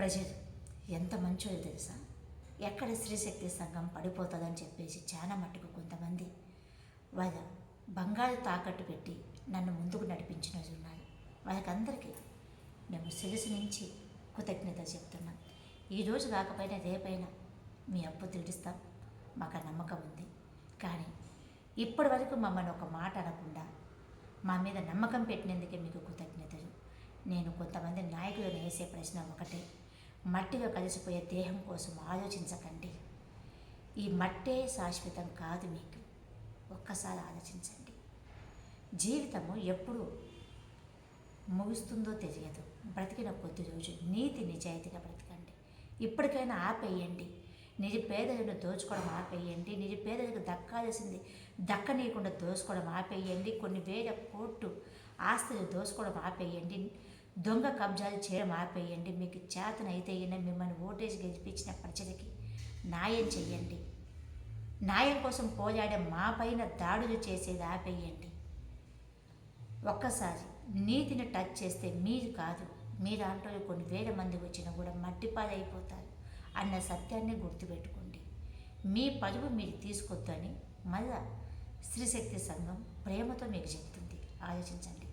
ప్రజలు. ఎంత మంచో తెలుసా? ఎక్కడ స్త్రీశక్తి సంఘం పడిపోతుందని చెప్పేసి చాలా మట్టుకు కొంతమంది వాళ్ళ బంగారు తాకట్టు పెట్టి నన్ను ముందుకు నడిపించిన ఉన్నారు. వాళ్ళకందరికీ మేము శిరసు నుంచి కృతజ్ఞత చెప్తున్నాం. ఈరోజు కాకపోయినా రేపైనా మీ అప్పు తీరుస్తాం. మాకు ఆ నమ్మకం ఉంది. కానీ ఇప్పటి వరకు మమ్మల్ని ఒక మాట అనకుండా మా మీద నమ్మకం పెట్టినందుకే మీకు కృతజ్ఞతలు. నేను కొంతమంది నాయకులను వేసే ప్రశ్న ఒకటే. మట్టిలో కలిసిపోయే దేహం కోసం ఆలోచించకండి. ఈ మట్టే శాశ్వతం కాదు మీకు. ఒక్కసారి ఆలోచించండి. జీవితము ఎప్పుడు ముగుస్తుందో తెలియదు. బ్రతికిన కొద్ది రోజు నీతి నిజాయితీగా బ్రతకండి. ఇప్పటికైనా ఆపేయండి. నిరుపేదలను దోచుకోవడం ఆపేయండి. నిరుపేదలకు దక్కాల్సింది దక్కనీయకుండా దోచుకోవడం ఆపేయండి. కొన్ని వేల కోట్లు ఆస్తులు దోచుకోవడం ఆపేయండి. దొంగ కబ్జాలు చేయడం ఆపేయండి మీకు చేతనైతే అయినా మిమ్మల్ని ఓటేజ్ గెలిపించిన ప్రజలకి న్యాయం చెయ్యండి. న్యాయం కోసం పోరాడే మా పైన దాడులు చేసేది ఆపేయండి. ఒక్కసారి నీతిని టచ్ చేస్తే మీరు కాదు మీ దాంట్లో కొన్ని వేల మంది వచ్చినా కూడా మట్టిపాలైపోతారు అన్న సత్యాన్ని గుర్తుపెట్టుకోండి. మీ పరువు మీరు తీసుకొద్దని మళ్ళా స్త్రీశక్తి సంఘం ప్రేమతో మీకు చెప్తుంది. ఆలోచించండి.